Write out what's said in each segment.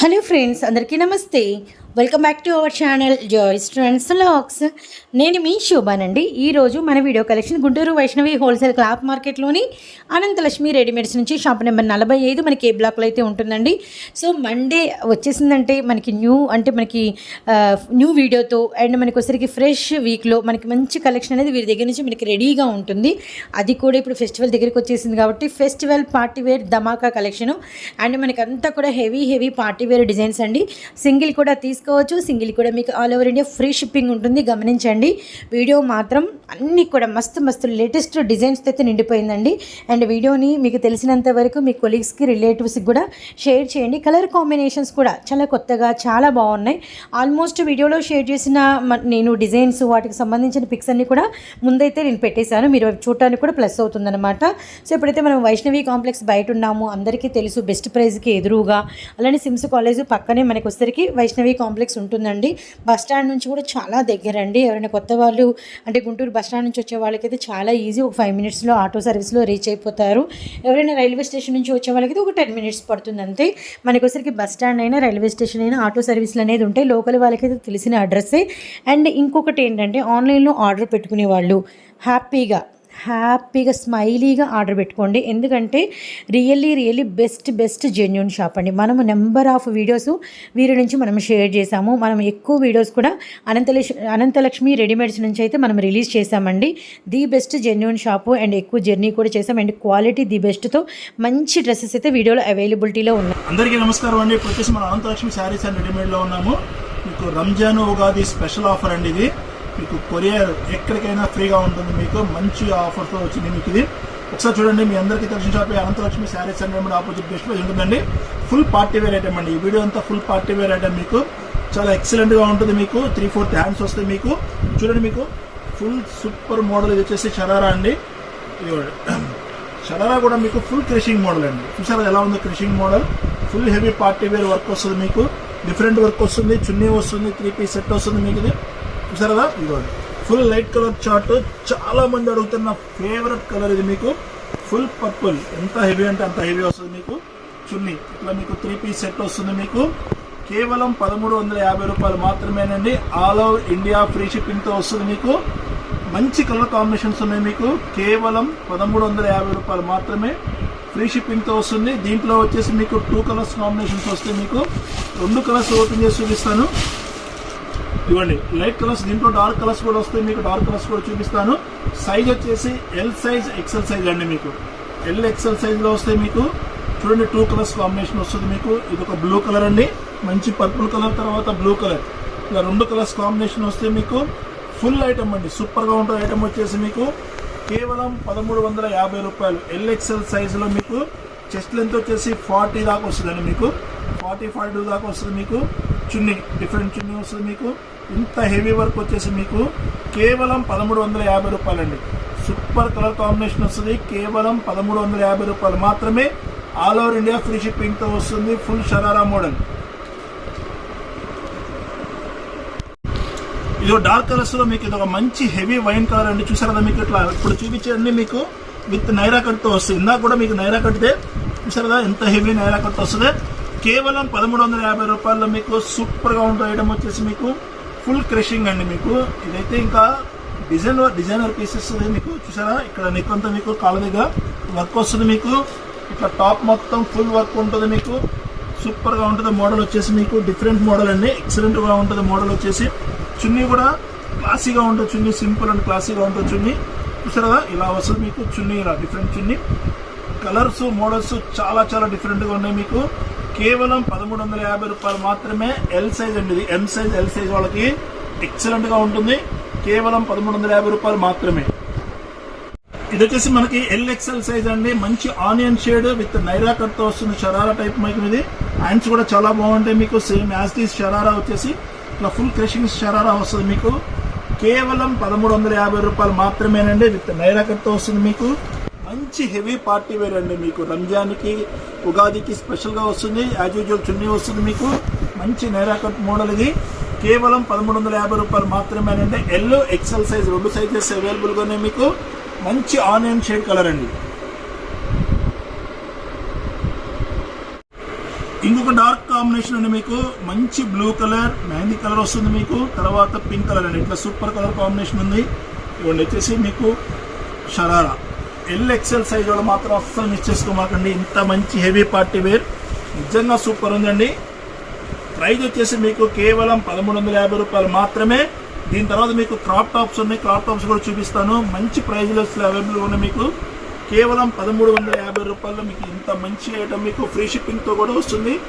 Hello friends అందరికీ నమస్తే welcome back to our channel joy students lakhs నేను మీ శోభానండి. ఈరోజు మన video collection Guntur Vaishnavi wholesale cloth మార్కెట్లోని Anantalakshmi readymades నుంచి షాప్ నెంబర్ నలభై ఐదు మనకి ఏ బ్లాక్లో అయితే ఉంటుందండి. సో మండే వచ్చేసిందంటే మనకి న్యూ అంటే మనకి న్యూ వీడియోతో అండ్ మనకి ఒకసారికి ఫ్రెష్ వీక్లో మనకి మంచి కలెక్షన్ అనేది వీరి దగ్గర నుంచి మనకి రెడీగా ఉంటుంది. అది కూడా ఇప్పుడు ఫెస్టివల్ దగ్గరికి వచ్చేసింది కాబట్టి ఫెస్టివల్ పార్టీ వేర్ ధమాకా కలెక్షను అండ్ మనకి అంతా కూడా heavy heavy party wear designs అండి. సింగిల్ కూడా తీసుకోవచ్చు సింగిల్ కూడా మీకు all over India free shipping ఉంటుంది. గమనించండి. వీడియో మాత్రం అన్నీ కూడా మస్తు మస్తు లేటెస్ట్ డిజైన్స్తో అయితే నిండిపోయిందండి. అండ్ వీడియోని మీకు తెలిసినంత వరకు మీ కొలీగ్స్కి రిలేటివ్స్కి కూడా షేర్ చేయండి. కలర్ కాంబినేషన్స్ కూడా చాలా కొత్తగా చాలా బాగున్నాయి. ఆల్మోస్ట్ వీడియోలో షేర్ చేసిన నేను డిజైన్స్ వాటికి సంబంధించిన పిక్స్ అన్ని కూడా ముందైతే నేను పెట్టేశాను. మీరు చూడటానికి కూడా ప్లస్ అవుతుందన్నమాట. సో ఇప్పుడైతే మనం వైష్ణవి కాంప్లెక్స్ బయట ఉన్నాము అందరికీ తెలుసు బెస్ట్ ప్రైజ్కి ఎదురుగా. అలానే సిమ్స్ కాలేజ్ పక్కనే మనకు వచ్చేసరికి వైష్ణవి కాంప్లెక్స్ కాంప్లెక్స్ ఉంటుందండి. బస్ స్టాండ్ నుంచి కూడా చాలా దగ్గరండి. ఎవరైనా కొత్త వాళ్ళు అంటే గుంటూరు బస్ స్టాండ్ నుంచి వచ్చే వాళ్ళకైతే చాలా ఈజీ ఒక ఫైవ్ మినిట్స్లో ఆటో సర్వీస్లో రీచ్ అయిపోతారు. ఎవరైనా రైల్వే స్టేషన్ నుంచి వచ్చే వాళ్ళకైతే ఒక టెన్ మినిట్స్ పడుతుంది అంతే. మనకొసరికి బస్ స్టాండ్ అయినా రైల్వే స్టేషన్ అయినా ఆటో సర్వీసులు అనేది ఉంటాయి లోకల్ వాళ్ళకైతే తెలిసిన అడ్రస్సే. అండ్ ఇంకొకటి ఏంటంటే ఆన్లైన్లో ఆర్డర్ పెట్టుకునే వాళ్ళు హ్యాపీగా హ్యాపీగా స్మైలీగా ఆర్డర్ పెట్టుకోండి. ఎందుకంటే really really best best genuine shop అండి. మనము నెంబర్ ఆఫ్ వీడియోస్ వీరి నుంచి మనం షేర్ చేసాము. మనం ఎక్కువ వీడియోస్ కూడా అనంత అనంతలక్ష్మి రెడీమేడ్స్ నుంచి అయితే మనం రిలీజ్ చేసామండి. The best genuine shop and ఎక్కువ జర్నీ కూడా చేసాం. అండ్ క్వాలిటీ ది బెస్ట్తో మంచి డ్రెస్సెస్ అయితే వీడియోలో అవైలబిలిటీలో ఉన్నాయి. అందరికీ నమస్కారం అండి. ఇప్పుడు వచ్చేసి మనం అనంతలక్ష్మి శారీస్ అండ్ రెడీమేడ్లో ఉన్నాము. మీకు రంజాన్ ఉగాది స్పెషల్ ఆఫర్ అండి ఇది. మీకు కొరియర్ ఎక్కడికైనా ఫ్రీగా ఉంటుంది మీకు మంచి ఆఫర్తో వచ్చింది మీకు ఇది. ఒకసారి చూడండి మీ అందరికీ తెలిసిన shop Anantalakshmi sarees and readymade opposite best price ఉంటుందండి. ఫుల్ పార్టీ వేర్ ఐటమ్ అండి. ఈ వీడియో అంతా ఫుల్ పార్టీ వేర్ ఐటమ్ మీకు. చాలా ఎక్సలెంట్గా ఉంటుంది మీకు. త్రీ ఫోర్త్ హ్యాండ్స్ వస్తాయి మీకు. చూడండి మీకు. ఫుల్ సూపర్ మోడల్ ఇది వచ్చేసి షరారా అండి. ఇదిగోండి. షరారా కూడా మీకు ఫుల్ క్రిషింగ్ మోడల్ అండి. చూసారా ఎలా ఉందో crushing model full heavy party wear work వస్తుంది మీకు. డిఫరెంట్ వర్క్ వస్తుంది. చున్నీ వస్తుంది. త్రీ పీస్ సెట్ వస్తుంది మీకు ఇది. చూసారా? ఇదిగోండి ఫుల్ లైట్ కలర్ చార్ట్ చాలా మంది అడుగుతున్న ఫేవరెట్ కలర్ ఇది మీకు. ఫుల్ పర్పుల్ ఎంత హెవీ అంటే అంత హెవీ వస్తుంది మీకు. చున్నీ. ఇట్లా మీకు త్రీ పీస్ సెట్ వస్తుంది మీకు. కేవలం పదమూడు వందల యాభై రూపాయలు మాత్రమేనండి. ఆల్ ఓవర్ ఇండియా ఫ్రీ షిప్పింగ్తో వస్తుంది మీకు. మంచి కలర్ కాంబినేషన్స్ ఉన్నాయి మీకు. కేవలం పదమూడు వందల యాభై రూపాయలు మాత్రమే ఫ్రీ షిప్పింగ్తో వస్తుంది. దీంట్లో వచ్చేసి మీకు టూ కలర్స్ కాంబినేషన్స్ వస్తాయి మీకు. రెండు కలర్స్ ఓపెన్ చేసి చూపిస్తాను. ఇవ్వండి. లైట్ కలర్స్ దీంట్లో డార్క్ కలర్స్ కూడా వస్తాయి. మీకు డార్క్ కలర్స్ కూడా చూపిస్తాను. సైజ్ వచ్చేసి ఎల్ సైజ్ ఎక్సెల్ సైజ్ అండి మీకు. ఎల్ ఎక్సెల్ సైజ్లో వస్తాయి మీకు. చూడండి టూ కలర్స్ కాంబినేషన్ వస్తుంది మీకు. ఇది ఒక బ్లూ కలర్ అండి. మంచి పర్పుల్ కలర్ తర్వాత బ్లూ కలర్ ఇలా రెండు కలర్స్ కాంబినేషన్ వస్తే మీకు. ఫుల్ ఐటమ్ అండి. సూపర్గా ఉంటుంది ఐటమ్ వచ్చేసి మీకు కేవలం పదమూడు వందల యాభై రూపాయలు. ఎల్ ఎక్సెల్ సైజులో మీకు. చెస్ట్ లెంత్ వచ్చేసి ఫార్టీ దాకా వస్తుందండి మీకు. ఫార్టీ ఫార్టీ దాకా వస్తుంది మీకు. చున్నీ డిఫరెంట్ చున్నీ వస్తుంది మీకు. ఇంత హెవీ వర్క్ వచ్చేసి మీకు కేవలం పదమూడు వందల యాభై రూపాయలండి. సూపర్ కలర్ కాంబినేషన్ వస్తుంది కేవలం పదమూడు వందల యాభై రూపాయలు మాత్రమే. ఆల్ ఓవర్ ఇండియా ఫ్రీ షిప్పింగ్తో వస్తుంది ఫుల్ షరారా మోడల్ ఇది డార్క్ కలర్స్లో మీకు ఇది ఒక మంచి హెవీ వైన్ కలర్ అండి. చూసారు కదా మీకు ఇట్లా ఇప్పుడు చూపించండి మీకు. విత్ నైరా కట్తో వస్తుంది. ఇందాక కూడా మీకు నైరా కట్టితే చూసారు కదా ఎంత హెవీ నైరా కట్ వస్తుంది. కేవలం పదమూడు వందల యాభై రూపాయల్లో మీకు సూపర్గా ఉంటుంది ఐటమ్ వచ్చేసి మీకు ఫుల్ క్రషింగ్ అండి మీకు. ఇదైతే ఇంకా డిజైన్ డిజైనర్ పీసెస్ మీకు చూసారా? ఇక్కడ నెక్ అంతా మీకు కాళ్ళ దగ్గర వర్క్ వస్తుంది మీకు. ఇట్లా టాప్ మొత్తం ఫుల్ వర్క్ ఉంటుంది మీకు. సూపర్గా ఉంటుంది. మోడల్ వచ్చేసి మీకు డిఫరెంట్ మోడల్ అండి. ఎక్సలెంట్గా ఉంటుంది మోడల్ వచ్చేసి. చున్నీ కూడా క్లాసీగా ఉంటుంది. చున్నీ సింపుల్ అండ్ క్లాసీగా ఉంటుంది చున్నీ. చూసారా? ఇలా వస్తుంది మీకు చున్నీ ఇలా డిఫరెంట్ చున్నీ. కలర్స్ మోడల్స్ చాలా చాలా డిఫరెంట్గా ఉన్నాయి మీకు. కేవలం పదమూడు వందల యాభై రూపాయలు మాత్రమే ఎల్ సైజ్ అండి ఇది. ఎం సైజ్ ఎల్ సైజ్ వాళ్ళకి ఎక్సలెంట్గా ఉంటుంది. కేవలం పదమూడు వందల యాభై రూపాయలు మాత్రమే. ఇది వచ్చేసి మనకి ఎల్ ఎక్స్ఎల్ సైజ్ అండి. మంచి ఆనియన్ షేడ్ విత్ నైరా కట్తో వస్తుంది షరారా టైప్ మైక్ ఇది. హ్యాండ్స్ కూడా చాలా బాగుంటాయి మీకు. సేమ్ యాజ్ దీస్ షరారా వచ్చేసి ఇట్లా ఫుల్ క్రషింగ్ షరారా వస్తుంది మీకు. కేవలం పదమూడు వందల యాభై రూపాయలు మాత్రమేనండి. విత్ నైరా కట్తో వస్తుంది మీకు. మంచి హెవీ పార్టీ వేర్ అండి మీకు. రంజాన్కి ఉగాదికి స్పెషల్గా వస్తుంది. యాజ్ యూజువల్ చున్నీ వస్తుంది మీకు. మంచి నైరా కట్ మోడల్ ఇది కేవలం పదమూడు వందల యాభై రూపాయలు మాత్రమే అంటే ఎల్లో ఎక్సెల్ సైజ్ రెండు సైజెస్ అవైలబుల్గానే మీకు. మంచి ఆనియన్ షేడ్ కలర్ అండి. ఇంకొక డార్క్ కాంబినేషన్ అండి మీకు. మంచి బ్లూ కలర్ మెహందీ కలర్ వస్తుంది మీకు. తర్వాత పింక్ కలర్ అండి. ఇట్లా సూపర్ కలర్ కాంబినేషన్ ఉంది. ఇవన్నీ వచ్చేసి మీకు షరారా. ఎల్ ఎక్సెల్ సైజ్ వాళ్ళు మాత్రం అస్సలు మిస్ చేసుకోమాకండి. ఇంత మంచి హెవీ పార్టీ వేర్ నిజంగా సూపర్ ఉందండి. ప్రైస్ వచ్చేసి మీకు కేవలం పదమూడు వందల యాభై రూపాయలు మాత్రమే. దీని తర్వాత మీకు క్రాప్ టాప్స్ ఉన్నాయి. క్రాప్ టాప్స్ కూడా చూపిస్తాను. మంచి ప్రైజ్లో అవైలబుల్ ఉన్నాయి మీకు. కేవలం పదమూడు వందల యాభై రూపాయలు మీకు ఇంత మంచి ఐటమ్ మీకు ఫ్రీ షిప్పింగ్తో కూడా వస్తుంది.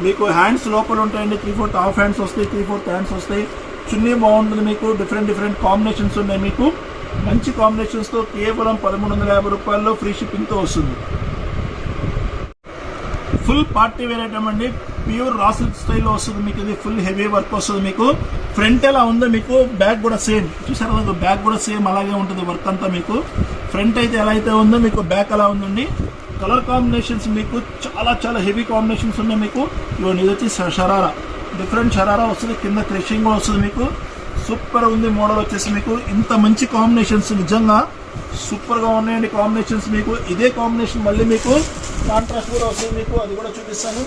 మీకు హ్యాండ్స్ లోపల ఉంటాయండి. త్రీ ఫోర్త్ హాఫ్ హ్యాండ్స్ వస్తాయి త్రీ ఫోర్త్ హ్యాండ్స్ వస్తాయి. చున్నీ బాగుంటుంది మీకు. డిఫరెంట్ డిఫరెంట్ కాంబినేషన్స్ ఉన్నాయి మీకు. మంచి కాంబినేషన్స్తో కేవలం పదమూడు వందల యాభై రూపాయల్లో ఫ్రీ షిప్పింగ్తో వస్తుంది. ఫుల్ పార్టీ వేర్ ఐటమ్ అండి. ప్యూర్ రాసిల్ స్టైల్లో వస్తుంది మీకు ఇది. ఫుల్ హెవీ వర్క్ వస్తుంది మీకు. ఫ్రంట్ ఎలా ఉందో మీకు బ్యాక్ కూడా సేమ్ చూసారా మీకు బ్యాక్ కూడా సేమ్ అలాగే ఉంటుంది వర్క్ అంతా మీకు. ఫ్రంట్ అయితే ఎలా అయితే ఉందో మీకు బ్యాక్ అలా ఉందండి. కలర్ కాంబినేషన్స్ మీకు చాలా చాలా హెవీ కాంబినేషన్స్ ఉన్నాయి మీకు. ఇవన్నీ ఇది వచ్చి షరారా డిఫరెంట్ షరారా వస్తుంది. కింద క్రషింగ్ కూడా వస్తుంది మీకు. సూపర్ ఉంది మోడల్ వచ్చేసి మీకు. ఇంత మంచి కాంబినేషన్స్ నిజంగా సూపర్గా ఉన్నాయండి కాంబినేషన్స్ మీకు. ఇదే కాంబినేషన్ మళ్ళీ మీకు కాంట్రాస్ట్ కూడా వస్తుంది మీకు. అది కూడా చూపిస్తాను.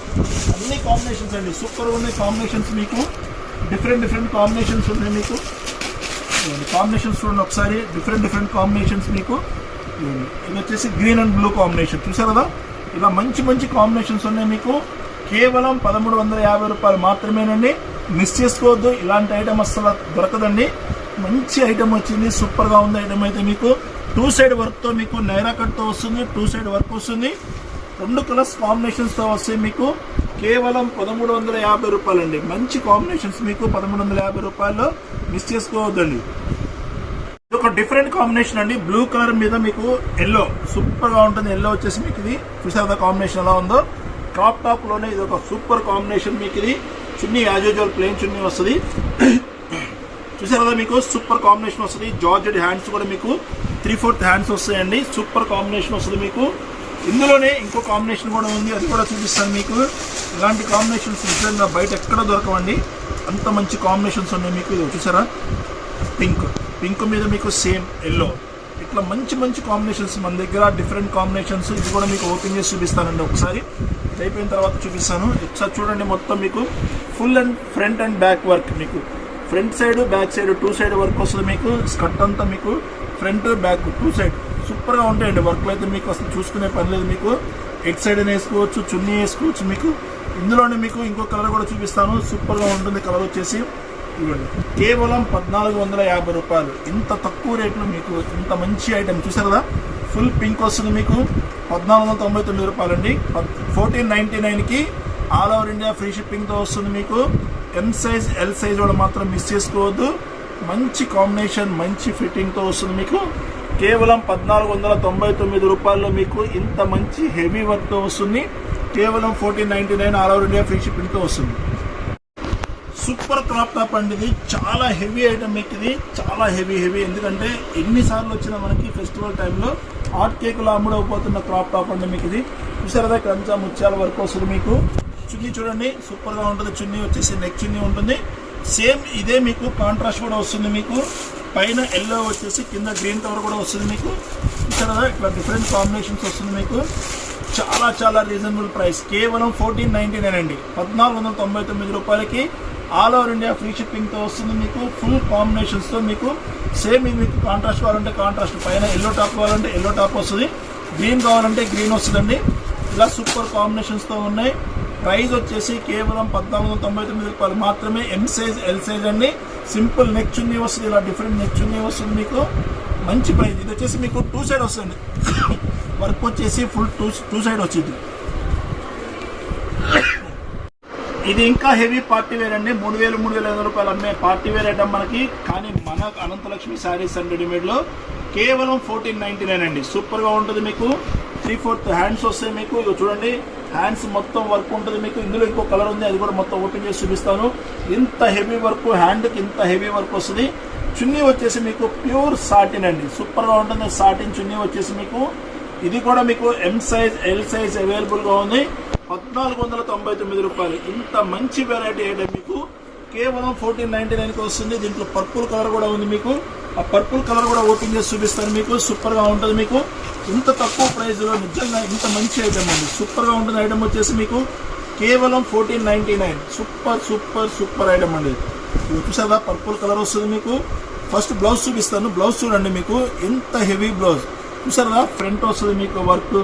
అన్ని కాంబినేషన్స్ అండి. సూపర్ ఉన్నాయి కాంబినేషన్స్ మీకు. డిఫరెంట్ డిఫరెంట్ కాంబినేషన్స్ ఉన్నాయి మీకు. కాంబినేషన్స్ చూడండి ఒకసారి. డిఫరెంట్ డిఫరెంట్ కాంబినేషన్స్ మీకు. ఇది వచ్చేసి గ్రీన్ అండ్ బ్లూ కాంబినేషన్ చూసారు కదా? ఇలా మంచి మంచి కాంబినేషన్స్ ఉన్నాయి మీకు. కేవలం పదమూడు వందల యాభై రూపాయలు మాత్రమేనండి. మిస్ చేసుకోవద్దు. ఇలాంటి ఐటమ్ అసలు దొరకదండి. మంచి ఐటమ్ వచ్చింది. సూపర్గా ఉంది ఐటమ్ అయితే మీకు. టూ సైడ్ వర్క్తో మీకు నైరా కట్తో వస్తుంది. టూ సైడ్ వర్క్ వస్తుంది. రెండు కలర్స్ కాంబినేషన్స్తో వస్తాయి మీకు కేవలం పదమూడు వందల యాభై రూపాయలండి. మంచి కాంబినేషన్స్ మీకు పదమూడు వందల యాభై రూపాయల్లో మిస్ చేసుకోవద్దండి. ఇది ఒక డిఫరెంట్ కాంబినేషన్ అండి. బ్లూ కలర్ మీద మీకు ఎల్లో సూపర్గా ఉంటుంది. ఎల్లో వచ్చేసి మీకు ఇది. చూసారా కాంబినేషన్ ఎలా ఉందో? క్రాప్ టాప్లోనే ఇది ఒక సూపర్ కాంబినేషన్ మీకు ఇది. Chunni as usual plain chunni వస్తుంది. చూసారు కదా మీకు? సూపర్ కాంబినేషన్ వస్తుంది. జార్జెడ్ హ్యాండ్స్ కూడా మీకు త్రీ ఫోర్త్ హ్యాండ్స్ వస్తాయండి. సూపర్ కాంబినేషన్ వస్తుంది మీకు. ఇందులోనే ఇంకో కాంబినేషన్ కూడా ఉంది. అది కూడా చూపిస్తాను మీకు. ఇలాంటి కాంబినేషన్స్ నిజంగా బయట ఎక్కడ దొరకవండి. అంత మంచి కాంబినేషన్స్ ఉన్నాయి మీకు. ఇది చూసారా? పింక్ పింక్ మీద మీకు సేమ్ ఎల్లో ఇట్లా మంచి మంచి కాంబినేషన్స్ మన దగ్గర. డిఫరెంట్ కాంబినేషన్స్ ఇది కూడా మీకు ఓపెన్ చేసి చూపిస్తానండి ఒకసారి. ఇది అయిపోయిన తర్వాత చూపిస్తాను. ఒకసారి చూడండి మొత్తం మీకు full and front and back work మీకు. Front side back side two side work వస్తుంది మీకు. స్కర్ట్ అంతా మీకు ఫ్రంట్ బ్యాక్ టూ సైడ్ సూపర్గా ఉంటాయండి వర్క్లు అయితే మీకు అసలు చూసుకునే పని లేదు మీకు. ఎట్ సైడ్ వేసుకోవచ్చు చున్నీ వేసుకోవచ్చు మీకు. ఇందులోనే మీకు ఇంకో కలర్ కూడా చూపిస్తాను. సూపర్గా ఉంటుంది కలర్ వచ్చేసి. ఇవ్వండి కేవలం పద్నాలుగు వందల యాభై రూపాయలు. ఇంత తక్కువ రేట్లో మీకు ఇంత మంచి ఐటెం చూసారు కదా? ఫుల్ పింక్ వస్తుంది మీకు. పద్నాలుగు వందల తొంభై తొమ్మిది రూపాయలు అండి ఫోర్టీన్ నైంటీ నైన్కి ఆల్ ఓవర్ ఇండియా ఫ్రీ షిప్పింగ్తో వస్తుంది మీకు. ఎం సైజ్ ఎల్ సైజ్ వాళ్ళు మాత్రం మిస్ చేసుకోవద్దు. మంచి కాంబినేషన్ మంచి ఫిట్టింగ్తో వస్తుంది మీకు. కేవలం పద్నాలుగు వందల తొంభై తొమ్మిది రూపాయల్లో మీకు ఇంత మంచి హెవీ వర్క్తో వస్తుంది. కేవలం fourteen ninety nine all over India free షిప్పింగ్తో వస్తుంది. సూపర్ క్రాప్ టాప్ అండి ఇది. చాలా హెవీ ఐటమ్ మీకు ఇది. చాలా హెవీ హెవీ ఎందుకంటే ఎన్నిసార్లు వచ్చినా మనకి ఫెస్టివల్ టైంలో హాట్ కేకులు అమ్ముడవబోతున్న క్రాప్ టాప్ అండి మీకు ఇది. చూసారా ఇక్కడ అంతా ముత్యాల వరకు వస్తుంది మీకు. చున్నీ చూడండి సూపర్గా ఉంటుంది. చున్నీ వచ్చేసి నెక్ చున్నీ ఉంటుంది. సేమ్ ఇదే మీకు కాంట్రాస్ట్ కూడా వస్తుంది మీకు. పైన ఎల్లో వచ్చేసి కింద గ్రీన్ కలర్ కూడా వస్తుంది మీకు. చూసారా ఇట్లా డిఫరెంట్ కాంబినేషన్స్ వస్తుంది మీకు. చాలా చాలా రీజనబుల్ ప్రైస్ కేవలం ఫోర్టీన్ నైంటీ నైన్ అండి. పద్నాలుగు వందల తొంభై తొమ్మిది రూపాయలకి ఆల్ ఓవర్ ఇండియా ఫ్రీ షిప్పింగ్తో వస్తుంది మీకు. ఫుల్ కాంబినేషన్స్తో మీకు సేమ్ మీకు కాంట్రాస్ట్ కావాలంటే కాంట్రాస్ట్ పైన ఎల్లో టాప్ కావాలంటే ఎల్లో టాప్ వస్తుంది. గ్రీన్ కావాలంటే గ్రీన్ వస్తుందండి. ఇలా సూపర్ కాంబినేషన్స్తో ఉన్నాయి. ప్రైస్ వచ్చేసి కేవలం పద్నాలుగు వందల తొంభై తొమ్మిది రూపాయలు మాత్రమే. ఎం సైజ్ ఎల్ సైజ్ అండి. సింపుల్ నెక్ చున్నీ వస్తుంది. ఇలా డిఫరెంట్ నెక్ చున్నీ వస్తుంది మీకు. మంచి ప్రైస్ ఇది వచ్చేసి మీకు టూ సైడ్ వస్తుంది వర్క్ వచ్చేసి ఫుల్ టూ టూ సైడ్ వచ్చింది. ఇది ఇంకా హెవీ పార్టీ వేర్ అండి. మూడు వేలు మూడు వేల ఐదు రూపాయలు అమ్మే పార్టీ వేర్ ఐటమ్ మనకి. కానీ మన అనంతలక్ష్మి శారీస్ అండ్ రెడీమేడ్లో కేవలం ఫోర్టీన్ నైన్టీ నైన్ అండి. సూపర్గా ఉంటుంది మీకు. త్రీ ఫోర్త్ హ్యాండ్స్ వస్తాయి మీకు. ఇక చూడండి. హ్యాండ్స్ మొత్తం వర్క్ ఉంటుంది మీకు. ఇందులో ఇంకో కలర్ ఉంది. అది కూడా మొత్తం ఓపెన్ చేసి చూపిస్తాను. ఇంత హెవీ వర్క్ హ్యాండ్కి ఇంత హెవీ వర్క్ వస్తుంది. చున్నీ వచ్చేసి మీకు ప్యూర్ సాటిన్ అండి. సూపర్గా ఉంటుంది. సాటిన్ చున్నీ వచ్చేసి మీకు. ఇది కూడా మీకు ఎం సైజ్ ఎల్ సైజ్ అవైలబుల్గా ఉంది. పద్నాలుగు వందల తొంభై తొమ్మిది రూపాయలు. ఇంత మంచి వెరైటీ ఐటమ్ మీకు. కేవలం ఫోర్టీన్ నైన్టీ నైన్కి వస్తుంది. దీంట్లో పర్పుల్ కలర్ కూడా ఉంది మీకు. ఆ పర్పుల్ కలర్ కూడా ఓపెన్ చేసి చూపిస్తాను మీకు. సూపర్గా ఉంటుంది మీకు. ఇంత తక్కువ ప్రైస్లో నిజంగా ఇంత మంచి ఐటమ్ అండి. సూపర్గా ఉంటుంది ఐటమ్ వచ్చేసి మీకు కేవలం fourteen ninety nine super super super item అండి చూసారా? పర్పుల్ కలర్ వస్తుంది మీకు. ఫస్ట్ బ్లౌజ్ చూపిస్తాను. బ్లౌజ్ చూడండి మీకు. ఎంత హెవీ బ్లౌజ్ చూసారా? ఫ్రంట్ వస్తుంది మీకు వర్క్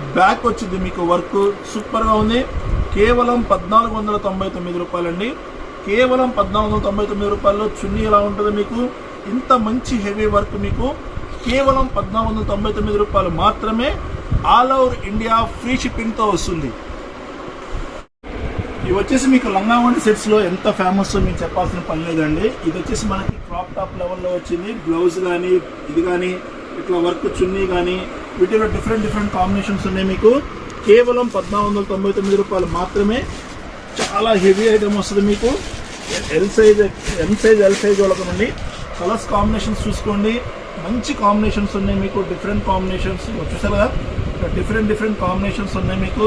బ్యాక్ వచ్చింది మీకు వర్క్. సూపర్గా ఉంది. కేవలం పద్నాలుగు వందల తొంభై తొమ్మిది రూపాయలండి. కేవలం పద్నాలుగు వందల తొంభై తొమ్మిది రూపాయల్లో చున్నీ ఎలా ఉంటుంది మీకు? ఇంత మంచి హెవీ వర్క్ మీకు. కేవలం పద్నాలుగు వందల తొంభై తొమ్మిది రూపాయలు మాత్రమే ఆల్ ఓవర్ ఇండియా ఫ్రీ షిప్పింగ్తో వస్తుంది. ఇవి వచ్చేసి మీకు లంగా వంటి సెట్స్లో ఎంత ఫేమస్ మీకు చెప్పాల్సిన పని లేదండి. ఇది వచ్చేసి మనకి క్రాప్ టాప్ లెవెల్లో వచ్చింది. బ్లౌజ్ కానీ ఇది కానీ ఇట్లా వర్క్ చున్నీ కానీ వీటిలో డిఫరెంట్ డిఫరెంట్ కాంబినేషన్స్ ఉన్నాయి మీకు. కేవలం పద్నాలుగు వందల తొంభై తొమ్మిది రూపాయలు మాత్రమే. చాలా హెవీ ఐటమ్ వస్తుంది మీకు. L size M size L size వాళ్ళకనండి colours combinations చూసుకోండి. మంచి కాంబినేషన్స్ ఉన్నాయి మీకు. డిఫరెంట్ కాంబినేషన్స్ చూసారు డిఫరెంట్ డిఫరెంట్ కాంబినేషన్స్ ఉన్నాయి మీకు.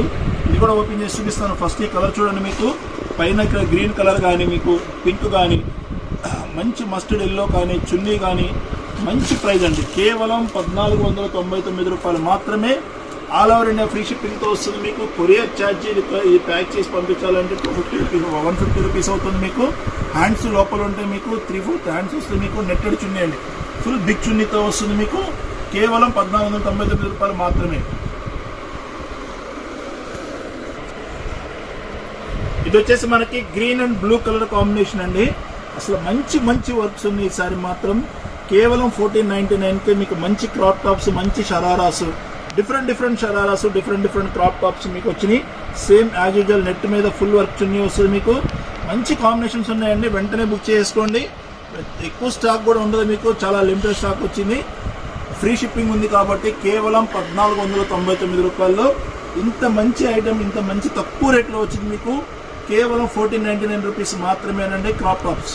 ఇది కూడా ఓపెన్ చేసి చూపిస్తాను. ఫస్ట్ ఈ కలర్ చూడండి మీకు. పైన గ్రీన్ కలర్ కానీ మీకు పింక్ కానీ మంచి మస్టర్డ్ ఎల్లో కానీ చున్నీ కానీ మంచి ప్రైస్ అండి. కేవలం పద్నాలుగు వందల తొంభై తొమ్మిది రూపాయలు మాత్రమే ఆల్ ఓవర్ ఇండియా ఫ్రీ షిప్పింగ్తో వస్తుంది మీకు. కొరియర్ ఛార్జ్ ఇది ప్యాక్ చేసి పంపించాలంటే two fifty rupees one fifty rupees అవుతుంది మీకు. హ్యాండ్స్ లోపల ఉంటే మీకు త్రీ ఫోర్త్ హ్యాండ్స్ వస్తుంది మీకు నెట్టెడ్ చున్నీ అండి. ఫుల్ బిగ్ చున్నీతో వస్తుంది మీకు. కేవలం పద్నాలుగు వందల తొంభై తొమ్మిది రూపాయలు మాత్రమే. ఇది వచ్చేసి మనకి green and blue colour combination అండి. అసలు మంచి మంచి వర్క్స్ ఉన్నాయి ఈసారి మాత్రం. కేవలం ఫోర్టీన్ నైన్టీ నైన్కే మీకు మంచి క్రాప్ టాప్స్ మంచి shararas different different shararas different different crop tops మీకు వచ్చినాయి. సేమ్ యాజ్ యూజువల్ నెట్ మీద ఫుల్ వర్క్ చున్నీ వస్తుంది మీకు. మంచి కాంబినేషన్స్ ఉన్నాయండి. వెంటనే బుక్ చేసుకోండి. ఎక్కువ స్టాక్ కూడా ఉండదు మీకు. చాలా లిమిటెడ్ స్టాక్ వచ్చింది. ఫ్రీ షిప్పింగ్ ఉంది కాబట్టి కేవలం పద్నాలుగు వందల తొంభై తొమ్మిది రూపాయల్లో ఇంత మంచి ఐటమ్ ఇంత మంచి తక్కువ రేట్లో వచ్చింది మీకు. కేవలం ఫోర్టీన్ నైన్టీ నైన్ రూపీస్ మాత్రమేనండి క్రాప్ టాప్స్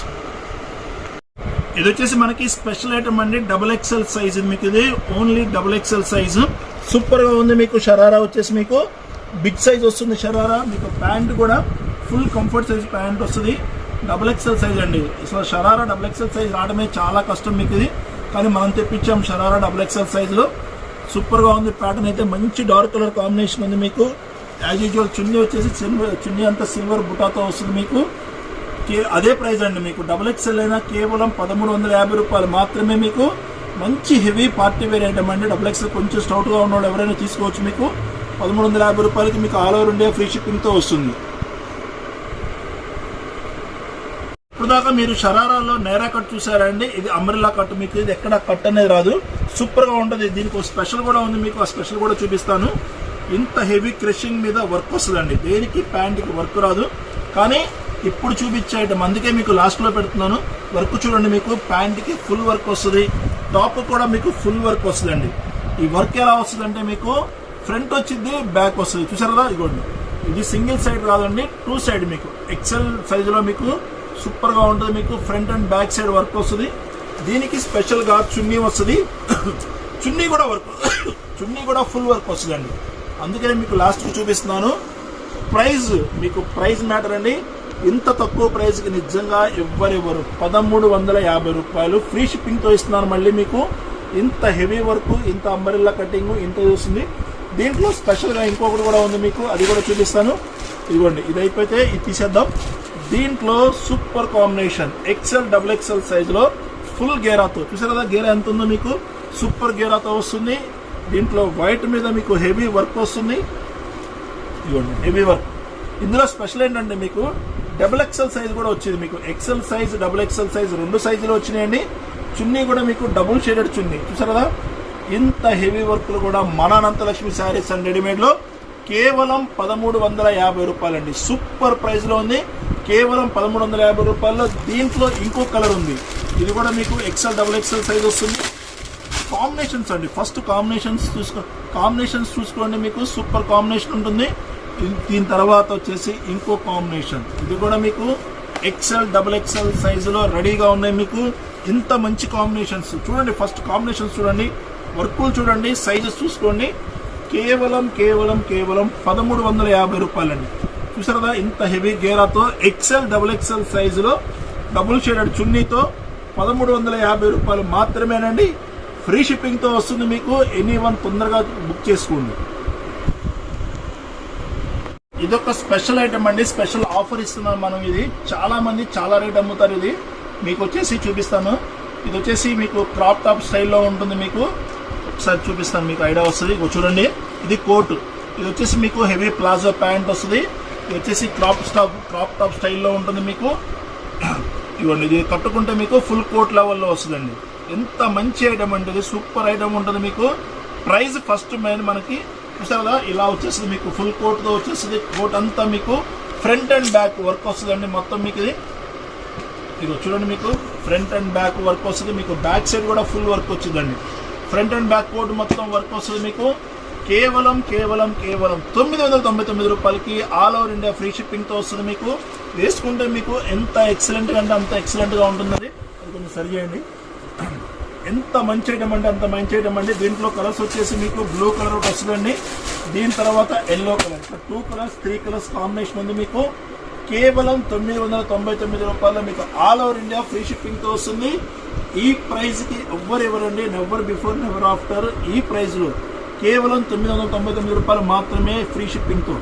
ఇది వచ్చేసి మనకి స్పెషల్ ఐటమ్ అండి. డబుల్ ఎక్సెల్ సైజ్ మీకు ఇది. ఓన్లీ డబుల్ ఎక్సెల్ సైజు సూపర్గా ఉంది మీకు షరారా వచ్చేసి మీకు. బిగ్ సైజ్ వస్తుంది షరారా మీకు ప్యాంట్ కూడా ఫుల్ కంఫర్ట్ సైజ్ ప్యాంట్ వస్తుంది. డబుల్ ఎక్సెల్ సైజ్ అండి. అసలు షరారా డబుల్ ఎక్సెల్ సైజ్ రావడమే చాలా కష్టం మీకు ఇది. కానీ మనం తెప్పించాం షరారా డబుల్ ఎక్సెల్ సైజులో సూపర్గా ఉంది. ప్యాటర్న్ అయితే మంచి డార్క్ కలర్ కాంబినేషన్ ఉంది మీకు. యాజ్ యూజువల్ చున్నీ వచ్చేసి సిల్వర్ చున్నీ అంతా సిల్వర్ బుటాతో వస్తుంది మీకు. కే- అదే ప్రైస్ అండి మీకు. డబుల్ ఎక్స్ఎల్ అయినా కేవలం పదమూడు వందల యాభై రూపాయలు మాత్రమే మీకు. మంచి హెవీ పార్టీ వేర్ ఐటమ్ అండి. డబుల్ ఎక్స్ఎల్ కొంచెం స్టౌట్గా ఉన్నవాడు ఎవరైనా తీసుకోవచ్చు మీకు. పదమూడు వందల యాభై రూపాయలకి మీకు ఆల్ ఓవర్ ఇండియా ఫ్రీ షిప్పింగ్తో వస్తుంది. ఇప్పుడు దాకా మీరు షరారాలో నేరా కట్ చూసారండి. ఇది అమరిల్లా కట్ మీకు. ఇది ఎక్కడ కట్ అనేది రాదు. సూపర్గా ఉంటుంది. దీనికి ఒక స్పెషల్ కూడా ఉంది మీకు. ఆ స్పెషల్ కూడా చూపిస్తాను. ఇంత హెవీ క్రషింగ్ మీద వర్క్ వస్తుందండి. దేనికి ప్యాంట్కి వర్క్ రాదు. కానీ ఇప్పుడు చూపించే ఐటమ్ అందుకే మీకు లాస్ట్లో పెడుతున్నాను. వర్క్ చూడండి మీకు ప్యాంట్కి ఫుల్ వర్క్ వస్తుంది. టాప్ కూడా మీకు ఫుల్ వర్క్ వస్తుందండి. ఈ వర్క్ ఎలా వస్తుందంటే మీకు ఫ్రంట్ వచ్చింది బ్యాక్ వస్తుంది. చూసారా ఇదిగోండి. ఇది సింగిల్ సైడ్ కాదండి టూ సైడ్ మీకు. ఎక్సెల్ సైజులో మీకు సూపర్గా ఉంటుంది మీకు front and back side work వస్తుంది. దీనికి స్పెషల్గా చున్నీ వస్తుంది. చున్నీ కూడా వర్క్ చున్నీ కూడా ఫుల్ వర్క్ వస్తుందండి. అందుకనే మీకు లాస్ట్కి చూపిస్తున్నాను. ప్రైజ్ మీకు ప్రైజ్ మ్యాటర్ అండి. ఇంత తక్కువ ప్రైస్కి నిజంగా ఎవ్వరివ్వరు పదమూడు వందల యాభై రూపాయలు ఫ్రీ షిప్పింగ్తో ఇస్తున్నారు మళ్ళీ మీకు. ఇంత హెవీ వర్క్ ఇంత అంబరిల్లా కటింగ్ ఇంత వస్తుంది దీంట్లో స్పెషల్గా ఇంకొకటి కూడా ఉంది మీకు అది కూడా చూపిస్తాను. ఇదిగోండి ఇది అయిపోతే ఇది తీసేద్దాం. దీంట్లో super combination XL double XL సైజులో ఫుల్ గేరాతో. చూసారు కదా గేరా ఎంత ఉందో మీకు? సూపర్ గేరాతో వస్తుంది. దీంట్లో వైట్ మీద మీకు హెవీ వర్క్ వస్తుంది. ఇదిగోండి హెవీ వర్క్. ఇందులో స్పెషల్ ఏంటంటే మీకు డబుల్ ఎక్సెల్ సైజ్ కూడా వచ్చింది మీకు. XL size double XL size రెండు సైజులు వచ్చినాయండి. చున్నీ కూడా మీకు డబుల్ షేడెడ్ చున్నీ. చూసారు? కదా ఇంత హెవీ వర్క్లు కూడా మన అనంతలక్ష్మి శారీస్ అండ్ రెడీమేడ్లో కేవలం పదమూడు వందల యాభై రూపాయలండి. సూపర్ ప్రైస్లో ఉంది. కేవలం పదమూడు వందల యాభై రూపాయల్లో దీంట్లో ఇంకో కలర్ ఉంది. ఇది కూడా మీకు ఎక్సెల్ డబుల్ ఎక్సెల్ సైజ్ వస్తుంది. కాంబినేషన్స్ అండి. ఫస్ట్ కాంబినేషన్స్ చూసుకో కాంబినేషన్స్ చూసుకోండి మీకు. సూపర్ కాంబినేషన్ ఉంటుంది. దీని తర్వాత వచ్చేసి ఇంకో కాంబినేషన్ ఇది కూడా మీకు ఎక్సెల్ డబుల్ ఎక్సెల్ సైజులో రెడీగా ఉన్నాయి మీకు. ఇంత మంచి కాంబినేషన్స్ చూడండి ఫస్ట్ కాంబినేషన్స్ చూడండి. వర్కులు చూడండి సైజెస్ చూసుకోండి. కేవలం కేవలం కేవలం పదమూడు వందల యాభై రూపాయలండి. చూసారు కదా ఇంత హెవీ గేరాతో ఎక్సెల్ డబుల్ ఎక్సెల్ సైజులో డబుల్ షేడెడ్ చున్నీతో పదమూడు వందల యాభై రూపాయలు మాత్రమేనండి. ఫ్రీ షిప్పింగ్తో వస్తుంది మీకు. ఎనీ వన్ తొందరగా బుక్ చేసుకోండి. ఇదొక స్పెషల్ ఐటమ్ అండి. స్పెషల్ ఆఫర్ ఇస్తున్నాం మనం ఇది. చాలా మంది చాలా రేట్ అమ్ముతారు ఇది. మీకు వచ్చేసి చూపిస్తాను. ఇది వచ్చేసి మీకు క్రాప్ టాప్ స్టైల్లో ఉంటుంది మీకు. ఒకసారి చూపిస్తాను మీకు ఐడియా వస్తుంది. చూడండి. ఇది కోట్. ఇది వచ్చేసి మీకు హెవీ ప్లాజో ప్యాంట్ వస్తుంది. ఇది వచ్చేసి క్రాప్ స్టాప్ క్రాప్ టాప్ స్టైల్లో ఉంటుంది మీకు. ఇవ్వండి ఇది కట్టుకుంటే మీకు ఫుల్ కోట్ లెవెల్లో వస్తుందండి. ఎంత మంచి ఐటమ్ అంటే సూపర్ ఐటమ్ ఉంటుంది మీకు. ప్రైస్ ఫస్ట్ మెయిన్ మనకి చూసారు కదా ఇలా వచ్చేస్తుంది మీకు ఫుల్ కోట్తో వచ్చేస్తుంది. కోట్ అంతా మీకు ఫ్రంట్ అండ్ బ్యాక్ వర్క్ వస్తుందండి మొత్తం మీకు ఇది. ఇది చూడండి మీకు ఫ్రంట్ అండ్ బ్యాక్ వర్క్ వస్తుంది మీకు. బ్యాక్ సైడ్ కూడా ఫుల్ వర్క్ వచ్చిందండి. ఫ్రంట్ అండ్ బ్యాక్ కోట్ మొత్తం వర్క్ వస్తుంది మీకు. కేవలం కేవలం కేవలం తొమ్మిది వందల తొంభై తొమ్మిది రూపాయలకి ఆల్ ఓవర్ ఇండియా ఫ్రీ షిప్పింగ్తో వస్తుంది మీకు. వేసుకుంటే మీకు ఎంత ఎక్సలెంట్గా అంటే అంత ఎక్సలెంట్గా ఉంటుంది అది కొంచెం సరి చేయండి. ఎంత మంచి ఐటమ్ అంటే అంత మంచి ఐటమ్ అండి. దీంట్లో కలర్స్ వచ్చేసి మీకు బ్లూ కలర్ ఒకటి వస్తుందండి. దీని తర్వాత yellow colour two colours three colours combination ఉంది మీకు. కేవలం తొమ్మిది వందల తొంభై తొమ్మిది రూపాయలు మీకు ఆల్ ఓవర్ ఇండియా ఫ్రీ షిప్పింగ్తో వస్తుంది. ఈ ప్రైజ్కి ఎవ్వరు ఎవరండి నెవర్ బిఫోర్ నెవర్ ఆఫ్టర్ ఈ ప్రైస్లో కేవలం తొమ్మిది వందల తొంభై తొమ్మిది రూపాయలు మాత్రమే ఫ్రీ షిప్పింగ్తో